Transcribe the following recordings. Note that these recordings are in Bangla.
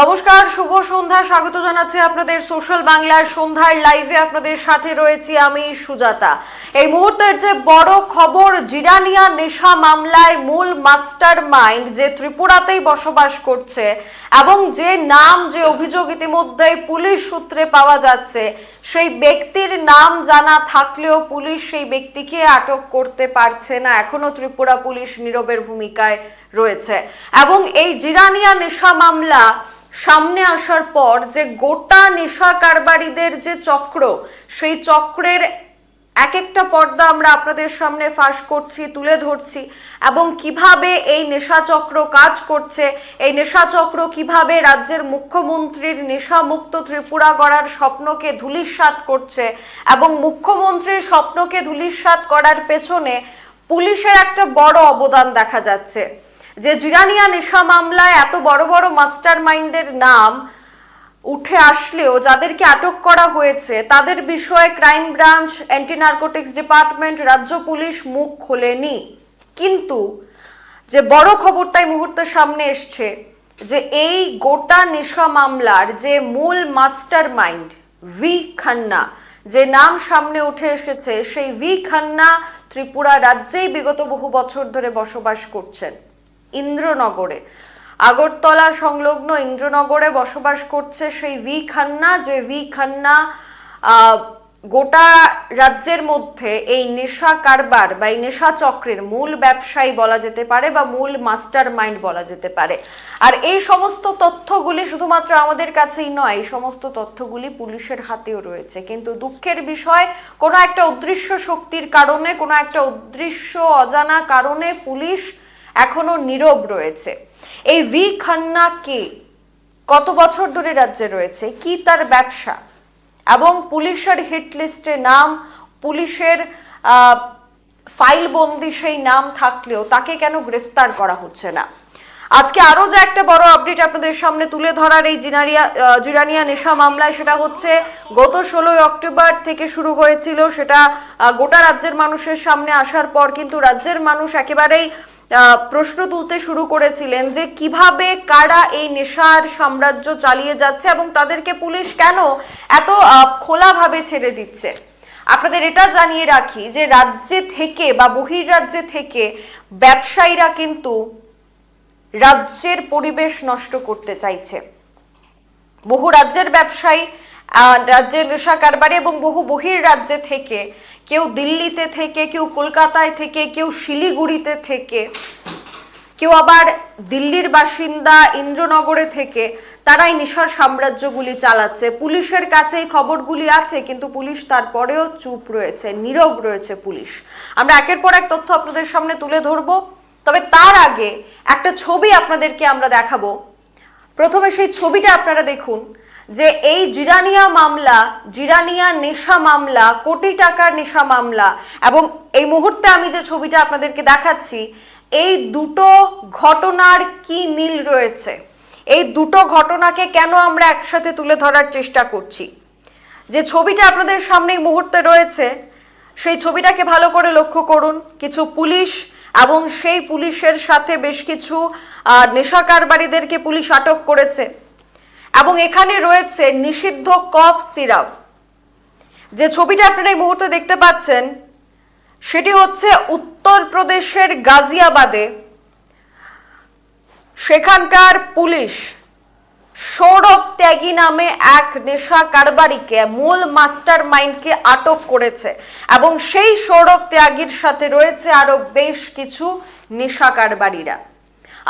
নমস্কার, শুভ সন্ধ্যা। স্বাগত জানাচ্ছি আপনাদের সোশ্যাল বাংলার সন্ধ্যার লাইভে আপনাদের সাথে রয়েছি আমি সুজাতা। এই মুহূর্তের যে বড় খবর, জিরানিয়া নেশা মামলায় মূল মাস্টার মাইন্ড যে ত্রিপুরাতেই বসবাস করছে এবং যে নাম, যে অভিযোগ ইতিমধ্যেই পুলিশ সূত্রে পাওয়া যাচ্ছে, সেই ব্যক্তির নাম জানা থাকলেও পুলিশ সেই ব্যক্তিকে আটক করতে পারছে না। এখনও ত্রিপুরা পুলিশ নীরবের ভূমিকায় রয়েছে। এবং এই জিরানিয়া নেশা মামলা সামনে আসার পর যে গোটা নেশা কারবারিদের যে চক্র, সেই চক্রের এক একটা পর্দা আমরা আপনাদের সামনে ফাঁস করছি, তুলে ধরছি এবং কীভাবে এই নেশা চক্র কাজ করছে, এই নেশা চক্র কীভাবে রাজ্যের মুখ্যমন্ত্রীর নেশামুক্ত ত্রিপুরা গড়ার স্বপ্নকে ধূলিসাৎ করছে এবং মুখ্যমন্ত্রীর স্বপ্নকে ধূলিসাৎ করার পেছনে পুলিশের একটা বড় অবদান দেখা যাচ্ছে। যে জিরানিয়া নেশা মামলায় এত বড় বড় মাস্টার মাইন্ডের নাম উঠে আসলেও যাদেরকে আটক করা হয়েছে, তাদের বিষয়ে crime branch anti narcotics department রাজ্য পুলিশ মুখ খোলেনি। কিন্তু যে বড় খবরটাই মুহূর্তে সামনে এসছে, যে এই গোটা নেশা মামলার যে মূল মাস্টার মাইন্ড ভি খান্না, যে নাম সামনে উঠে এসেছে, সেই ভি খান্না ত্রিপুরা রাজ্যেই বিগত বহু বছর ধরে বসবাস করছেন। ইন্দ্রনগরে। আগরতলা সংলগ্ন ইন্দ্রনগরে বসবাস করছে সেই ভি খান্না, যে ভি খান্না গোটা রাজ্যের মধ্যে এই নেশা কারবার বা এই নেশা চক্রের মূল ব্যবসায়ী বলা যেতে পারে বা মূল মাস্টার মাইন্ড বলা যেতে পারে। আর এই সমস্ত তথ্যগুলি শুধুমাত্র আমাদের কাছেই নয়, এই সমস্ত তথ্যগুলি পুলিশের হাতেও রয়েছে। কিন্তু দুঃখের বিষয়, কোনো একটা অদৃশ্য শক্তির কারণে, কোনো একটা অদৃশ্য অজানা কারণে পুলিশ এখনও নীরব রয়েছে। এই ভি খান্না কে? কত বছর ধরে রাজ্যে রয়েছে? কি তার ব্যবসা? এবং পুলিশের হিট লিস্টে নাম পুলিশের আহ, ফাইল বন্দি সেই নাম থাকলেও তাকে কেন গ্রেফতার করা হচ্ছে না? আজকে আরও যে একটা বড় আপডেট আপনাদের সামনে তুলে ধরার এই জিনারিয়া জিরানিয়া নেশা মামলায় সেটা হচ্ছে গত ষোলোই অক্টোবর থেকে শুরু হয়েছিল। সেটা গোটা রাজ্যের মানুষের সামনে আসার পর কিন্তু রাজ্যের মানুষ একেবারেই প্রশ্ন তুলতে শুরু করেছিলেন যে কীভাবে, কারা এই নেশার সাম্রাজ্য চালিয়ে যাচ্ছে এবং তাদেরকে পুলিশ কেন এত খোলাভাবে ছেড়ে দিচ্ছে? আপনাদের এটা জানিয়ে রাখি যে রাজ্যে থেকে বা বহির্রাজ্যে থেকে ব্যবসায়ীরা কিন্তু রাজ্যের পরিবেশ নষ্ট করতে চাইছে। বহু রাজ্যের ব্যবসায়ী রাজ্যের নেশা কারবারে এবং বহু বহির রাজ্যে থেকে কেউ দিল্লিতে থেকে, কেউ কলকাতায় থেকে, কেউ শিলিগুড়িতে থেকে, কেউ আবার দিল্লির বাসিন্দা ইন্দ্রনগরে থেকে, তারাই নেশার সাম্রাজ্যগুলি চালাচ্ছে। পুলিশের কাছে এই খবরগুলি আছে, কিন্তু পুলিশ তারপরেও চুপ রয়েছে, নীরব রয়েছে পুলিশ। আমরা একের পর এক তথ্য আপনাদের সামনে তুলে ধরবো। তবে তার আগে একটা ছবি আপনাদেরকে আমরা দেখাবো। প্রথমে সেই ছবিটা আপনারা দেখুন। যে এই জিরানিয়া মামলা, জিরানিয়া নেশা মামলা, কোটি টাকার নেশা মামলা, এবং এই মুহূর্তে আমি যে ছবিটা আপনাদেরকে দেখাচ্ছি, এই দুটো ঘটনার কি মিল রয়েছে? এই দুটো ঘটনাকে কেন আমরা একসাথে তুলে ধরার চেষ্টা করছি? যে ছবিটা আপনাদের সামনে এই মুহূর্তে রয়েছে, সেই ছবিটাকে ভালো করে লক্ষ্য করুন। কিছু পুলিশ এবং সেই পুলিশের সাথে বেশ কিছু নেশা কারবারিদেরকে পুলিশ আটক করেছে। এবং এখানে রয়েছে নিষিদ্ধ কফ সিরাপ। যে ছবিটা আপনারা এই মুহূর্তে দেখতে পাচ্ছেন, সেটি হচ্ছে উত্তরপ্রদেশের গাজিয়াবাদে। সেখানকার পুলিশ সৌরভ ত্যাগী নামে এক নেশা কারবারিকে, মূল মাস্টার মাইন্ডকে আটক করেছে এবং সেই সৌরভ ত্যাগীর সাথে রয়েছে আরও বেশ কিছু নেশা কারবারিরা।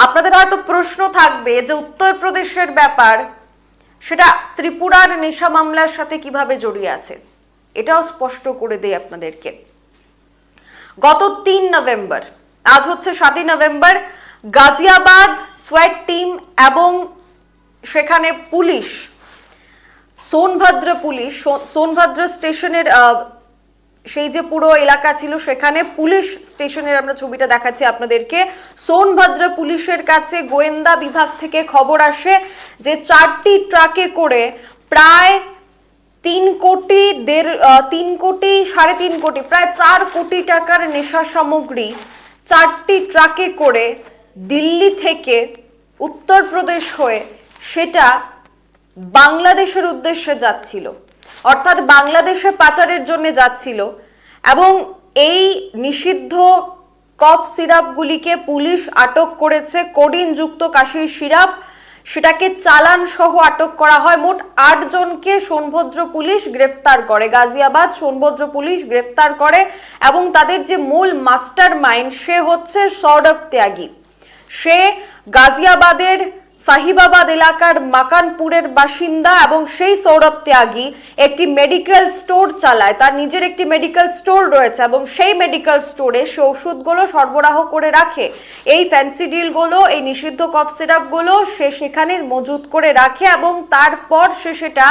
আপনাদের হয়তো প্রশ্ন থাকবে যে উত্তরপ্রদেশের ব্যাপার সেটা ত্রিপুরার নেশা মামলার সাথে কীভাবে জড়িয়ে আছে, এটাও স্পষ্ট করে দেয় আপনাদেরকে। গত তিন নভেম্বর, আজ হচ্ছে সাতই নভেম্বর, গাজিয়াবাদ সোয়েট টিম এবং সেখানে পুলিশ, সোনভদ্র পুলিশ সোনভদ্র স্টেশনের সেই যে পুরো এলাকা ছিল, সেখানে পুলিশ স্টেশনের আমরা ছবিটা দেখাচ্ছি আপনাদেরকে। সোনভদ্র পুলিশের কাছে গোয়েন্দা বিভাগ থেকে খবর আসে যে চারটি ট্রাকে করে প্রায় তিন কোটি দেড় তিন কোটি, সাড়ে তিন কোটি, প্রায় চার কোটি টাকার নেশা সামগ্রী চারটি ট্রাকে করে দিল্লি থেকে উত্তরপ্রদেশ হয়ে সেটা বাংলাদেশের উদ্দেশ্যে যাচ্ছিল। অর্থাৎ বাংলাদেশে পাচারের জন্য যাচ্ছিল এবং এই নিষিদ্ধ কফ সিরাপগুলিকে পুলিশ আটক করেছে কোডিনযুক্ত কাশির সিরাপ। সেটাকে চালান সহ আটক করা হয়। মোট আট জনকে সোনভদ্র পুলিশ গ্রেফতার করে, গাজিয়াবাদ সোনভদ্র পুলিশ গ্রেফতার করে এবং তাদের যে মূল মাস্টার মাইন্ড সে হচ্ছে সৌরভ ত্যাগী। সে গাজিয়াবাদের সাহিবাবাদ এলাকার মাকানপুরের বাসিন্দা এবং সেই সৌরভ ত্যাগী একটি মেডিকেল স্টোর চালায়। তার নিজের একটি মেডিকেল স্টোর রয়েছে এবং সেই মেডিকেল স্টোরে সে ওষুধগুলো সরবরাহ করে রাখে। এই ফ্যান্সি ডিলগুলো এই নিষিদ্ধ কফ সিরাপগুলো সে সেখানে মজুত করে রাখে এবং তারপর সে সেটা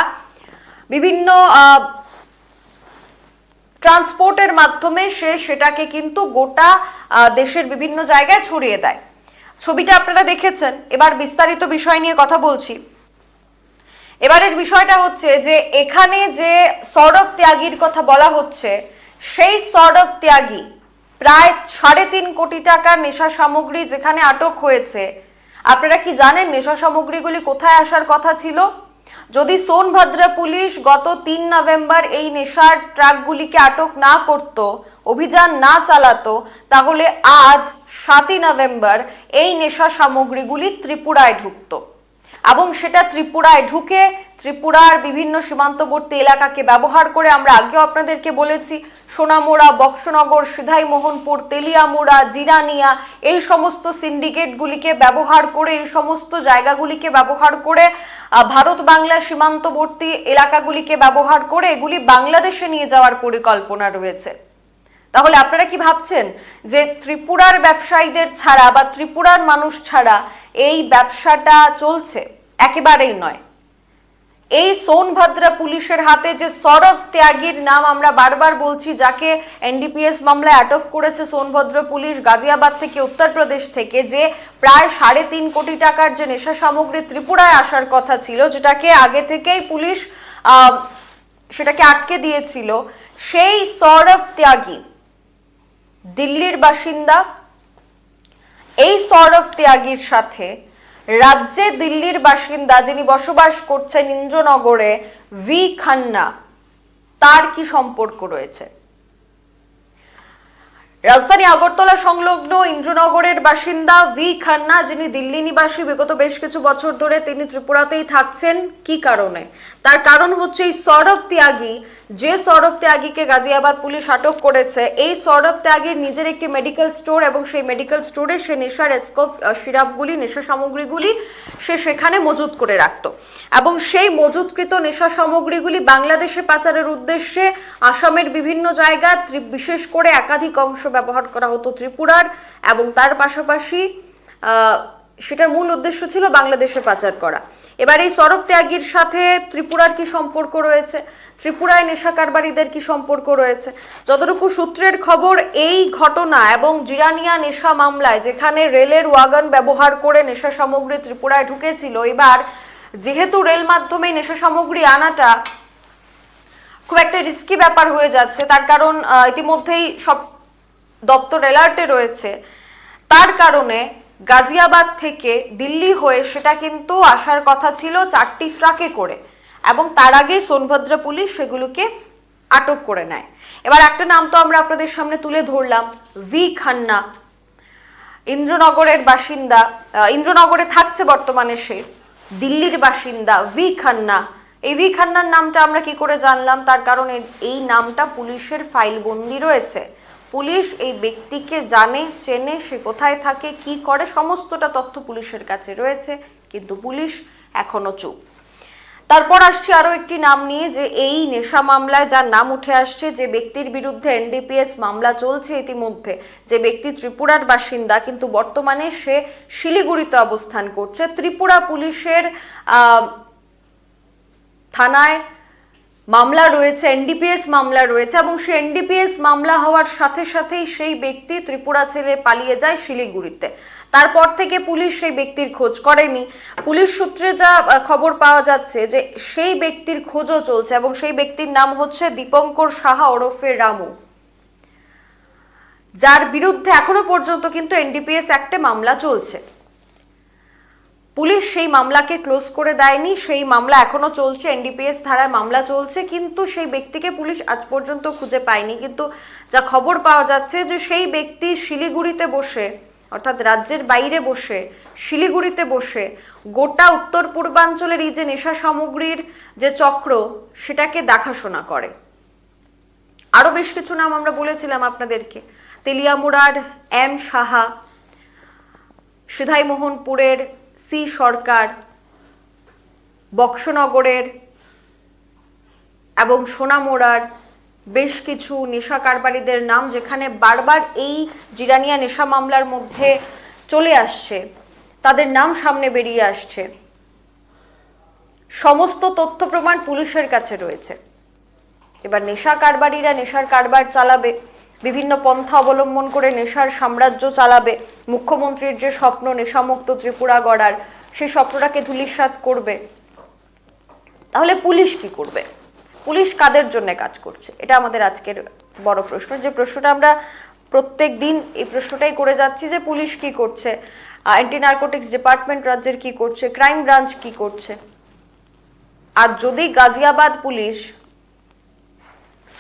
বিভিন্ন ট্রান্সপোর্টের মাধ্যমে সে সেটাকে কিন্তু গোটা দেশের বিভিন্ন জায়গায় ছড়িয়ে দেয়। ছবিটা আপনারা দেখেছেন। এবার বিস্তারিত বিষয় নিয়ে কথা বলছি। এবারের বিষয়টা হচ্ছে যে, এখানে যে সৌরভ ত্যাগীর কথা বলা হচ্ছে, সেই সৌরভ ত্যাগী প্রায় সাড়ে তিন কোটি টাকার নেশা সামগ্রী যেখানে আটক হয়েছে, আপনারা কি জানেন নেশা সামগ্রীগুলি কোথায় আসার কথা ছিল? যদি সোনভদ্রা পুলিশ গত তিন নভেম্বর এই নেশার ট্রাকগুলিকে আটক না করত, অভিযান না চালাতো, তাহলে আজ সাতই নভেম্বর এই নেশা সামগ্রীগুলি ত্রিপুরায় ঢুকতো। এবং সেটা ত্রিপুরায় ঢুকে ত্রিপুরার বিভিন্ন সীমান্তবর্তী এলাকাকে ব্যবহার করে আমরা আগেও আপনাদেরকে বলেছি। সোনামুড়া, বক্সনগর সিধাই মোহনপুর তেলিয়ামুড়া, জিরানিয়া, এই সমস্ত সিন্ডিকেটগুলিকে ব্যবহার করে, এই সমস্ত জায়গাগুলিকে ব্যবহার করে ভারত বাংলা সীমান্তবর্তী এলাকাগুলিকে ব্যবহার করে এগুলি বাংলাদেশে নিয়ে যাওয়ার পরিকল্পনা রয়েছে। তাহলে আপনারা কি ভাবছেন যে ত্রিপুরার ব্যবসায়ীদের ছাড়া বা ত্রিপুরার মানুষ ছাড়া এই ব্যবসাটা চলছে? একেবারেই নয়। এই সোনভদ্রা পুলিশের হাতে যে সৌরভ ত্যাগীর নাম আমরা বারবার বলছি, যাকে এনডিপিএস মামলায় আটক করেছে সোনভদ্র পুলিশ গাজিয়াবাদ থেকে উত্তরপ্রদেশ থেকে, যে প্রায় সাড়ে তিন কোটি টাকার যে নেশা সামগ্রী ত্রিপুরায় আসার কথা ছিল, যেটাকে আগে থেকেই পুলিশ সেটাকে আটকে দিয়েছিল, সেই সৌরভ ত্যাগী দিল্লির বাসিন্দা এই সৌরভ ত্যাগীর সাথে রাজ্যে দিল্লির বাসিন্দা যিনি বসবাস করছেন ইন্দ্রনগরে ভি খান্না, তার কি সম্পর্ক রয়েছে? রাজধানী আগরতলা সংলগ্ন ইন্দ্রনগরের বাসিন্দা ভি খান্না, যিনি দিল্লি নিবাসী, বিগত বেশ কিছু বছর ধরে তিনি ত্রিপুরাতেই থাকছেন। কি কারণে? তার কারণ হচ্ছে এই সৌরভ ত্যাগী, যে সৌরভ ত্যাগীকে গাজিয়াবাদ পুলিশ আটক করেছে, এই সৌরভ ত্যাগীর নিজের একটি মেডিকেল স্টোর এবং সেই মেডিকেল স্টোরে সে নেশার স্কোপ সিরাপগুলি, নেশা সামগ্রীগুলি সে সেখানে মজুত করে রাখত। এবং সেই মজুতকৃত নেশা সামগ্রীগুলি বাংলাদেশে পাচারের উদ্দেশ্যে আসামের বিভিন্ন জায়গা বিশেষ করে একাধিক অংশ ব্যবহার করা হতো ত্রিপুরার এবং তার পাশাপাশি সেটার মূল উদ্দেশ্য ছিল বাংলাদেশে পাচার করা। এবার এই সরব ত্যাগীর সাথে ত্রিপুরার কি সম্পর্ক রয়েছে? ত্রিপুরায় নেশা কারবারিদের কি সম্পর্ক রয়েছে? যতটুকু সূত্রের খবর, এই ঘটনা এবং জিরানিয়া নেশা মামলায় যেখানে রেলের ওয়াগন ব্যবহার করে নেশা সামগ্রী ত্রিপুরায় ঢুকেছিল, এবার যেহেতু রেল মাধ্যমে নেশা সামগ্রী আনাটা খুব একটা রিস্কি ব্যাপার হয়ে যাচ্ছে, তার কারণ ইতিমধ্যেই সব দপ্তর অ্যালার্টে রয়েছে। তার কারণে গাজিয়াবাদ থেকে দিল্লি হয়ে সেটা কিন্তু আসার কথা ছিল চারটি ট্রাকে করে এবং তার আগেই সোনভদ্রা পুলিশ সেগুলোকে আটক করে নেয়। এবার একটা নাম তো আমরা আপনাদের সামনে তুলে ধরলাম, ভি খান্না। ইন্দ্রনগরের বাসিন্দা ইন্দ্রনগরে থাকছে বর্তমানে সে, দিল্লির বাসিন্দা ভি খান্না। এই ভি খান্নার নামটা আমরা কি করে জানলাম? তার কারণ এই নামটা পুলিশের ফাইল বন্দি রয়েছে। পুলিশ এই ব্যক্তিকে জানে, চেনে, সে কোথায় থাকে, কি করে, সমস্তটা তথ্য পুলিশের কাছে রয়েছে, কিন্তু পুলিশ এখনও চুপ। তারপর আসছে আরও একটি নাম নিয়ে যে এই নেশা মামলায় যার নাম উঠে আসছে, যে ব্যক্তির বিরুদ্ধে এনডিপিএস মামলা চলছে ইতিমধ্যে। যে ব্যক্তি ত্রিপুরার বাসিন্দা, কিন্তু বর্তমানে সে শিলিগুড়িতে অবস্থান করছে। ত্রিপুরা পুলিশের থানায় মামলা রয়েছে এনডিপিএস মামলা রয়েছে এবং সেই এনডিপিএস মামলা হওয়ার সাথে সাথেই সেই ব্যক্তি ত্রিপুরা ছেড়ে পালিয়ে যায় শিলিগুড়িতে। তারপর থেকে পুলিশ সেই ব্যক্তির খোঁজ করেনি। পুলিশ সূত্রে যা খবর পাওয়া যাচ্ছে যে সেই ব্যক্তির খোঁজও চলছে এবং সেই ব্যক্তির নাম হচ্ছে দীপঙ্কর সাহা ওরফে রামু। যার বিরুদ্ধে এখনও পর্যন্ত কিন্তু এনডিপিএস অ্যাক্টে মামলা চলছে। পুলিশ সেই মামলাকে ক্লোজ করে দেয়নি, সেই মামলা এখনও চলছে, এনডিপিএস ধারায় মামলা চলছে, কিন্তু সেই ব্যক্তিকে পুলিশ আজ পর্যন্ত খুঁজে পায়নি। কিন্তু যা খবর পাওয়া যাচ্ছে যে সেই ব্যক্তি শিলিগুড়িতে বসে, অর্থাৎ রাজ্যের বাইরে বসে, শিলিগুড়িতে বসে, গোটা উত্তর পূর্বাঞ্চলের এই যে নেশা সামগ্রীর যে চক্র, সেটাকে দেখাশোনা করে। আরও বেশ কিছু নাম আমরা বলেছিলাম আপনাদেরকে। তেলিয়ামুড়ার এম সাহা, সিধাইমোহনপুরের সি সরকার বক্সনগরের এবং সোনামোড়ার বেশ কিছু নেশা কারবারিদের নাম যেখানে বারবার এই জিরানিয়া নেশা মামলার মধ্যে চলে আসছে। তাদের নাম সামনে বেরিয়ে আসছে। সমস্ত তথ্য প্রমাণ পুলিশের কাছে রয়েছে। এবার নেশা কারবারিরা নেশার কারবার চালাবে। বিভিন্ন পন্থা অবলম্বন করে নেশার সাম্রাজ্য চালাবে। মুখ্যমন্ত্রীর যে স্বপ্ন, নেশামুক্ত ত্রিপুরা গড়ার সেই স্বপ্নটাকে ধূলিসাৎ করবে। তাহলে পুলিশ কি করবে? পুলিশ কাদের জন্য কাজ করছে? এটা আমাদের আজকের বড় প্রশ্ন। যে প্রশ্নটা আমরা প্রত্যেক দিন এই প্রশ্নটাই করে যাচ্ছি যে পুলিশ কি করছে? অ্যান্টি নার্কোটিক্স ডিপার্টমেন্ট রাজ্যের কি করছে? ক্রাইম ব্রাঞ্চ কি করছে? আর যদি গাজিয়াবাদ পুলিশ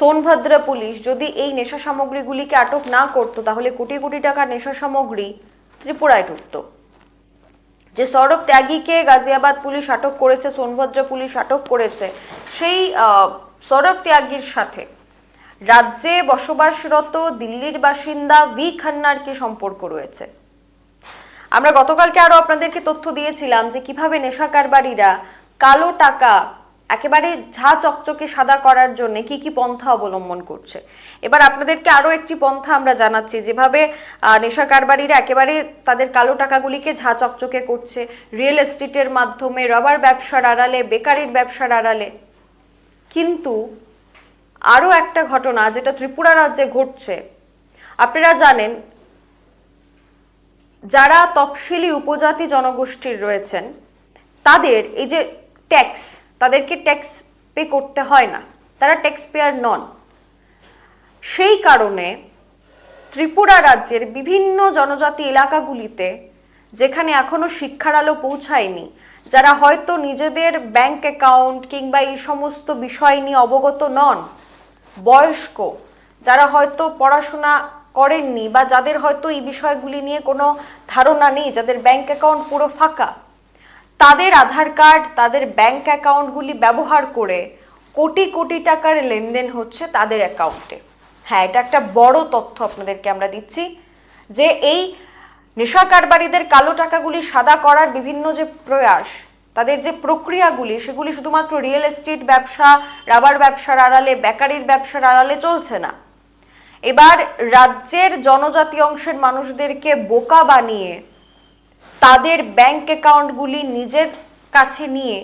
সোনভদ্র পুলিশ যদি এই নেশা সামগ্রীগুলিকে আটক না করতো, তাহলে কোটি কোটি টাকার নেশা সামগ্রী ত্রিপুরায় ঢুকতো। যে সড়ক ত্যাগীকে গাজিয়াবাদ পুলিশ আটক করেছে, সোনভদ্রা পুলিশ আটক করেছে, সেই সড়ক ত্যাগীর সাথে রাজ্যে বসবাসরত দিল্লির বাসিন্দা ভি খান্নার কি সম্পর্ক রয়েছে? আমরা গতকালকে আরও আপনাদেরকে তথ্য দিয়েছিলাম যে কীভাবে নেশা কারবারিরা কালো টাকা একেবারে ঝা চকচকে সাদা করার জন্য কি কি পন্থা অবলম্বন করছে? এবার আপনাদেরকে আরও একটি পন্থা আমরা জানাচ্ছি, যেভাবে নেশা কারবারিরা একেবারে তাদের কালো টাকাগুলিকে ঝা চকচকে করছে, রিয়েল এস্টেটের মাধ্যমে, রবার ব্যবসার আড়ালে, বেকারির ব্যবসার আড়ালে। কিন্তু আরও একটা ঘটনা, যেটা ত্রিপুরা রাজ্যে ঘটছে। আপনারা জানেন, যারা তফসিলি উপজাতি জনগোষ্ঠীর রয়েছেন, তাদের এই যে ট্যাক্স তাদেরকে ট্যাক্স পে করতে হয় না। তারা ট্যাক্স পেয়ার নন। সেই কারণে ত্রিপুরা রাজ্যের বিভিন্ন জনজাতি এলাকাগুলিতে, যেখানে এখনও শিক্ষার আলো পৌঁছায়নি, যারা হয়তো নিজেদের ব্যাংক অ্যাকাউন্ট কিংবা এই সমস্ত বিষয় নিয়ে অবগত নন, বয়স্ক, যারা হয়তো পড়াশোনা করেননি বা যাদের হয়তো এই বিষয়গুলি নিয়ে কোনো ধারণা নেই, যাদের ব্যাংক অ্যাকাউন্ট পুরো ফাঁকা তাদের আধার কার্ড, তাদের ব্যাংক অ্যাকাউন্টগুলি ব্যবহার করে কোটি কোটি টাকার লেনদেন হচ্ছে তাদের অ্যাকাউন্টে। হ্যাঁ এটা একটা বড় তথ্য আপনাদেরকে আমরা দিচ্ছি যে এই নেশা কারবারিদের কালো টাকাগুলি সাদা করার বিভিন্ন যে প্রয়াস, তাদের যে প্রক্রিয়াগুলি, সেগুলি শুধুমাত্র রিয়েল এস্টেট ব্যবসা, রাবার ব্যবসার আড়ালে, বেকারির ব্যবসার আড়ালে চলছে না। এবার রাজ্যের জনজাতি অংশের মানুষদেরকে বোকা বানিয়ে তাদের ব্যাংক অ্যাকাউন্টগুলি নিজের কাছে নিয়ে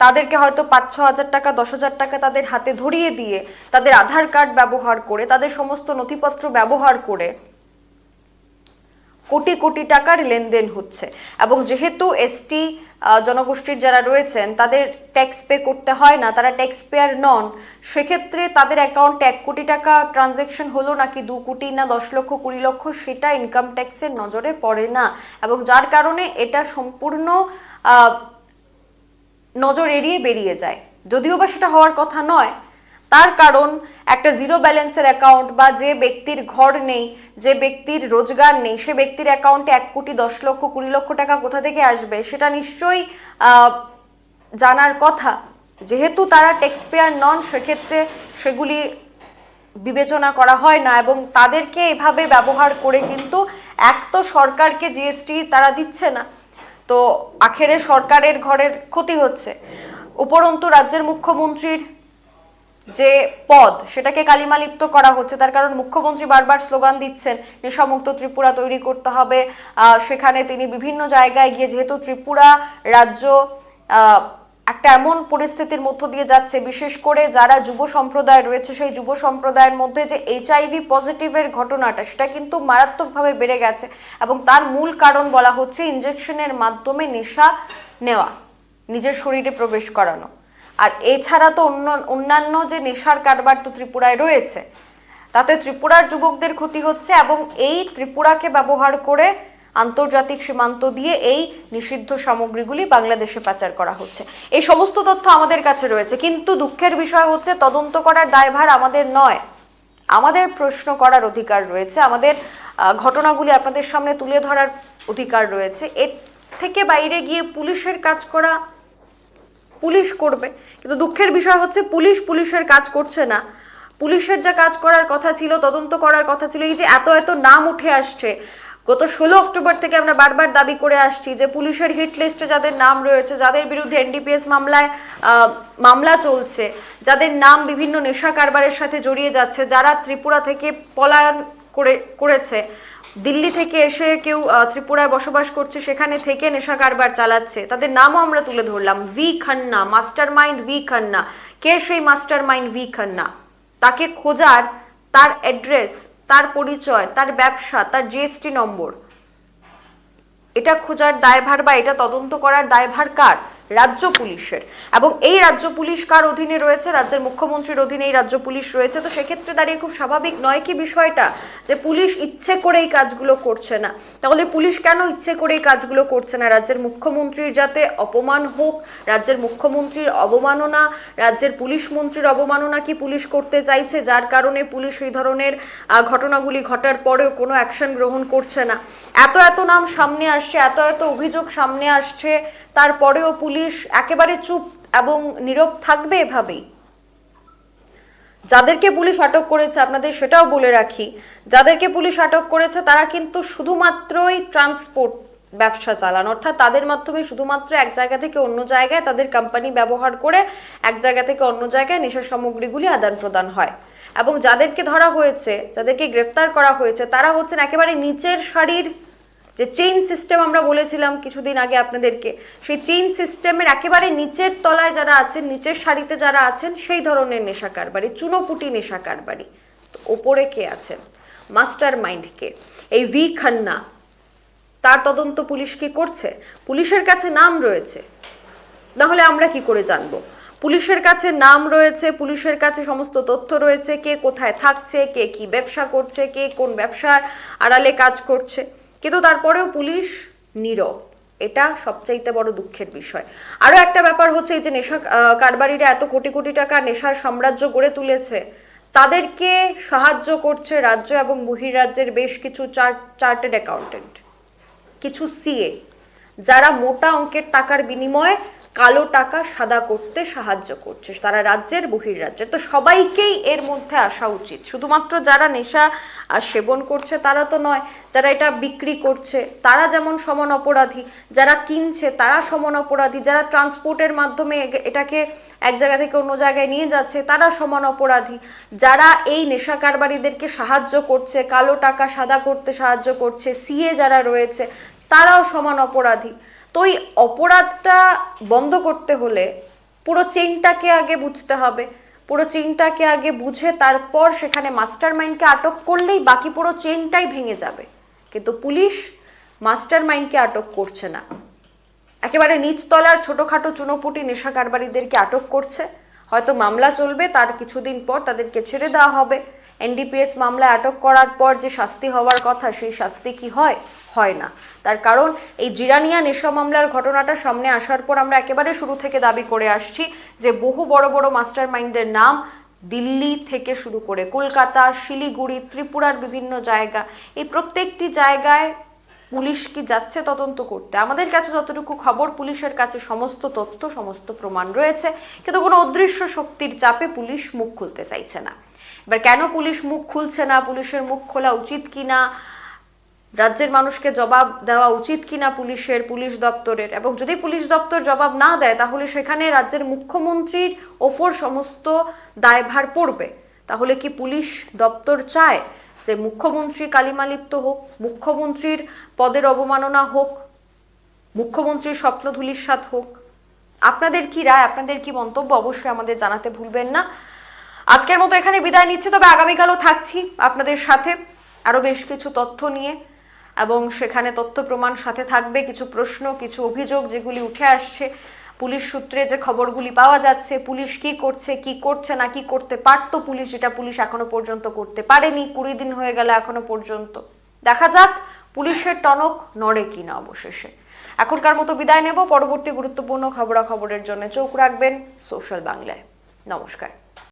তাদেরকে হয়তো পাঁচ, ছ হাজার টাকা, দশ হাজার টাকা তাদের হাতে ধরিয়ে দিয়ে তাদের আধার কার্ড ব্যবহার করে, তাদের সমস্ত নথিপত্র ব্যবহার করে কোটি কোটি টাকার লেনদেন হচ্ছে। এবং যেহেতু এসটি জনগোষ্ঠীর যারা রয়েছেন, তাদের ট্যাক্স পে করতে হয় না, তারা ট্যাক্স পেয়ার নন, সেক্ষেত্রে তাদের অ্যাকাউন্টে এক কোটি টাকা ট্রানজ্যাকশন হলো নাকি দু কোটি না দশ লক্ষ কুড়ি লক্ষ, সেটা ইনকাম ট্যাক্সের নজরে পড়ে না। এবং যার কারণে এটা সম্পূর্ণ নজর এড়িয়ে বেরিয়ে যায়। যদিও বা সেটা হওয়ার কথা নয় তার কারণ, একটা জিরো ব্যালেন্সের অ্যাকাউন্ট বা যে ব্যক্তির ঘর নেই, যে ব্যক্তির রোজগার নেই, সে ব্যক্তির অ্যাকাউন্টে এক কোটি দশ লক্ষ, কুড়ি লক্ষ টাকা কোথা থেকে আসবে, সেটা নিশ্চয়ই জানার কথা। যেহেতু তারা ট্যাক্স পেয়ার নন, সেক্ষেত্রে সেগুলি বিবেচনা করা হয় না এবং তাদেরকে এভাবে ব্যবহার করে কিন্তু এক তো সরকারকে জিএসটি তারা দিচ্ছে না। তো আখেরে সরকারের ঘরের ক্ষতি হচ্ছে। উপরন্তু রাজ্যের মুখ্যমন্ত্রীর যে পদ, সেটাকে কালিমালিপ্ত করা হচ্ছে, তার কারণ মুখ্যমন্ত্রী বারবার স্লোগান দিচ্ছেন নেশামুক্ত ত্রিপুরা তৈরি করতে হবে। সেখানে তিনি বিভিন্ন জায়গায় গিয়ে, যেহেতু ত্রিপুরা রাজ্য একটা এমন পরিস্থিতির মধ্য দিয়ে যাচ্ছে, বিশেষ করে যারা যুব সম্প্রদায় রয়েছে, সেই যুব সম্প্রদায়ের মধ্যে যে এইচআইভি পজিটিভের ঘটনাটা, সেটা কিন্তু মারাত্মকভাবে বেড়ে গেছে এবং তার মূল কারণ বলা হচ্ছে ইনজেকশনের মাধ্যমে নেশা নেওয়া, নিজের শরীরে প্রবেশ করানো। আর এছাড়া তো অন্য, অন্যান্য যে নেশার কারবার তো ত্রিপুরায় রয়েছে, তাতে ত্রিপুরার যুবকদের ক্ষতি হচ্ছে এবং এই ত্রিপুরাকে ব্যবহার করে আন্তর্জাতিক সীমান্ত দিয়ে এই নিষিদ্ধ সামগ্রীগুলি বাংলাদেশে পাচার করা হচ্ছে। এই সমস্ত তথ্য আমাদের কাছে রয়েছে, কিন্তু দুঃখের বিষয় হচ্ছে তদন্ত করার দায়ভার আমাদের নয়। আমাদের প্রশ্ন করার অধিকার রয়েছে, আমাদের ঘটনাগুলি আপনাদের সামনে তুলে ধরার অধিকার রয়েছে। এর থেকে বাইরে গিয়ে পুলিশের কাজ করা পুলিশ করবে। কিন্তু দুঃখের বিষয় হচ্ছে পুলিশ পুলিশের কাজ করছে না। পুলিশের যা কাজ করার কথা ছিল, তদন্ত করার কথা ছিল, এই যে এত এত নাম উঠে আসছে। গত ষোলো অক্টোবর থেকে আমরা বারবার দাবি করে আসছি যে পুলিশের হিট লিস্টে যাদের নাম রয়েছে, যাদের বিরুদ্ধে এনডিপিএস মামলায় মামলা চলছে, যাদের নাম বিভিন্ন নেশা কারবারের সাথে জড়িয়ে যাচ্ছে, যারা ত্রিপুরা থেকে পলায়ন করে, করেছে দিল্লি থেকে এসে কেউ ত্রিপুরায় বসবাস করছে, সেখানে থেকে নেশা কারবার চালাচ্ছে। তাদের নামও আমরা তুলে ধরলাম, V Khanna mastermind V Khanna. কে সেই মাস্টার মাইন্ড ভি খান্না? তাকে খোঁজার তার অ্যাড্রেস, তার পরিচয়, তার ব্যবসা, তার জিএসটি নম্বর। এটা খোঁজার দায়ভার বা এটা তদন্ত করার দায়ভার কার? রাজ্য পুলিশের। এবং এই রাজ্য পুলিশ কার অধীনে রয়েছে? রাজ্যের মুখ্যমন্ত্রীর অধীনে এই রাজ্য পুলিশ রয়েছে। তো সেক্ষেত্রে দাঁড়িয়ে খুব স্বাভাবিক নয় কি বিষয়টা? যে পুলিশ ইচ্ছে করে এই কাজগুলো করছে না। তাহলে পুলিশ কেন ইচ্ছে করে এই কাজগুলো করছে না? রাজ্যের মুখ্যমন্ত্রীর যাতে অপমান হোক, রাজ্যের মুখ্যমন্ত্রীর অবমাননা, রাজ্যের পুলিশ মন্ত্রীর অবমাননা কি পুলিশ করতে চাইছে? যার কারণে পুলিশ এই ধরনের ঘটনাগুলি ঘটার পরেও কোনো অ্যাকশন গ্রহণ করছে না। এত এত নাম সামনে আসছে, এত এত অভিযোগ সামনে আসছে তারপরেও পুলিশ একেবারে চুপ এবং নীরব থাকবে এভাবেই? যাদেরকে পুলিশ আটক করেছে আপনাদের সেটাও বলে রাখি, যাদেরকে পুলিশ আটক করেছে তারা কিন্তু শুধুমাত্রই ট্রান্সপোর্ট ব্যবসা চালান। অর্থাৎ তাদের মাধ্যমে শুধুমাত্র এক জায়গা থেকে অন্য জায়গায় তাদের কোম্পানি ব্যবহার করে এক জায়গা থেকে অন্য জায়গায় নেশা সামগ্রীগুলি আদান প্রদান হয়। এবং যাদেরকে ধরা হয়েছে, যাদেরকে গ্রেফতার করা হয়েছে, তারা হচ্ছেন একেবারে নিচের সারির যে চেইন সিস্টেম আমরা বলেছিলাম কিছুদিন আগে আপনাদেরকে, সেই চেইন সিস্টেমের একেবারে নিচের তলায় যারা আছেন, নিচের সারিতে যারা আছেন, সেই ধরনের নেশা কারবারি চুনোপুটি নেশা কারবারি ওপরে কে আছেন? মাস্টার মাইন্ড কে। এই ভি খান্না, তার তদন্ত পুলিশ কি করছে? পুলিশের কাছে নাম রয়েছে। নাহলে আমরা কি করে জানব? পুলিশের কাছে নাম রয়েছে, পুলিশের কাছে সমস্ত তথ্য রয়েছে, কে কোথায় থাকছে, কে কি ব্যবসা করছে, কে কোন ব্যবসার আড়ালে কাজ করছে। কিন্তু তারপরেও পুলিশ নীরব। এটা সবচাইতে বড় দুঃখের বিষয়। আরও একটা ব্যাপার হচ্ছে, এই যে নেশা কারবারিরা এত কোটি কোটি টাকা নেশার সাম্রাজ্য গড়ে তুলেছে, তাদেরকে সাহায্য করছে রাজ্য এবং বহিরাজ্যের বেশ কিছু চার্টেড অ্যাকাউন্টেন্ট, কিছু সিএ যারা মোটা অঙ্কের টাকার বিনিময়ে কালো টাকা সাদা করতে সাহায্য করছে। তারা রাজ্যের বহির্রাজ্যের। তো সবাইকেই এর মধ্যে আসা উচিত। শুধুমাত্র যারা নেশা সেবন করছে তারা তো নয়, যারা এটা বিক্রি করছে, তারা যেমন সমান অপরাধী, যারা কিনছে তারা সমান অপরাধী, যারা ট্রান্সপোর্টের মাধ্যমে এটাকে এক জায়গা থেকে অন্য জায়গায় নিয়ে যাচ্ছে তারা সমান অপরাধী। যারা এই নেশা কারবারিদেরকে সাহায্য করছে, কালো টাকা সাদা করতে সাহায্য করছে, সিএ যারা রয়েছে, তারাও সমান অপরাধী। তো এই অপরাধটা বন্ধ করতে হলে পুরো চেনটাকে আগে বুঝতে হবে। পুরো চেনটাকে আগে বুঝে তারপর সেখানে মাস্টার মাইন্ডকে আটক করলেই বাকি পুরো চেনটাই ভেঙে যাবে। কিন্তু পুলিশ মাস্টার মাইন্ডকে আটক করছে না। একেবারে নিচতলার ছোটোখাটো চুনোপুটি নেশা কারবারিদেরকে আটক করছে। হয়তো মামলা চলবে, তার কিছুদিন পর তাদেরকে ছেড়ে দেওয়া হবে। এনডিপিএস মামলায় আটক করার পর যে শাস্তি হওয়ার কথা, সেই শাস্তি কি হয়? হয় না। তার কারণ এই জিরানিয়া নেশা মামলার ঘটনাটা সামনে আসার পর আমরা একেবারে শুরু থেকে দাবি করে আসছি যে বহু বড় বড় মাস্টার মাইন্ডের নাম দিল্লি থেকে শুরু করে কলকাতা, শিলিগুড়ি, ত্রিপুরার বিভিন্ন জায়গা। এই প্রত্যেকটি জায়গায় পুলিশ কি যাচ্ছে তদন্ত করতে? আমাদের কাছে যতটুকু খবর, পুলিশের কাছে সমস্ত তথ্য, সমস্ত প্রমাণ রয়েছে। কিন্তু কোনো অদৃশ্য শক্তির চাপে পুলিশ মুখ খুলতে চাইছে না। এবার কেন পুলিশ মুখ খুলছে না? পুলিশের মুখ খোলা উচিত কি না রাজ্যের মানুষকে জবাব দেওয়া উচিত কিনা পুলিশের, পুলিশ দপ্তরের? এবং যদি পুলিশ দপ্তর জবাব না দেয়, তাহলে সেখানে রাজ্যের মুখ্যমন্ত্রীর ওপর সমস্ত দায়ভার পড়বে। তাহলে কি পুলিশ দপ্তর চায় যে মুখ্যমন্ত্রী কালিমালিপ্ত হোক, মুখ্যমন্ত্রীর পদের অবমাননা হোক, মুখ্যমন্ত্রীর স্বপ্ন ধুলিস্বাদ হোক? আপনাদের কি রায়, আপনাদের কি মন্তব্য অবশ্যই আমাদের জানাতে ভুলবেন না। আজকের মতো এখানে বিদায় নিচ্ছি, তবে আগামীকালও থাকছি আপনাদের সাথে। আরও বেশ কিছু তথ্য নিয়ে এবং সেখানে তথ্য প্রমাণ সাথে থাকবে, কিছু প্রশ্ন, কিছু অভিযোগ যেগুলি উঠে আসছে। পুলিশ সূত্রে যে খবরগুলি পাওয়া যাচ্ছে, পুলিশ কি করছে কি করছে না, কি করতে পারতো পুলিশ যেটা পুলিশ এখনও পর্যন্ত করতে পারেনি। কুড়ি দিন হয়ে গেল এখনও পর্যন্ত। দেখা যাক পুলিশের টনক নড়ে কিনা অবশেষে। এখনকার মতো বিদায় নেব। পরবর্তী গুরুত্বপূর্ণ খবরাখবরের জন্য চোখ রাখবেন সোশ্যাল বাংলায়। নমস্কার।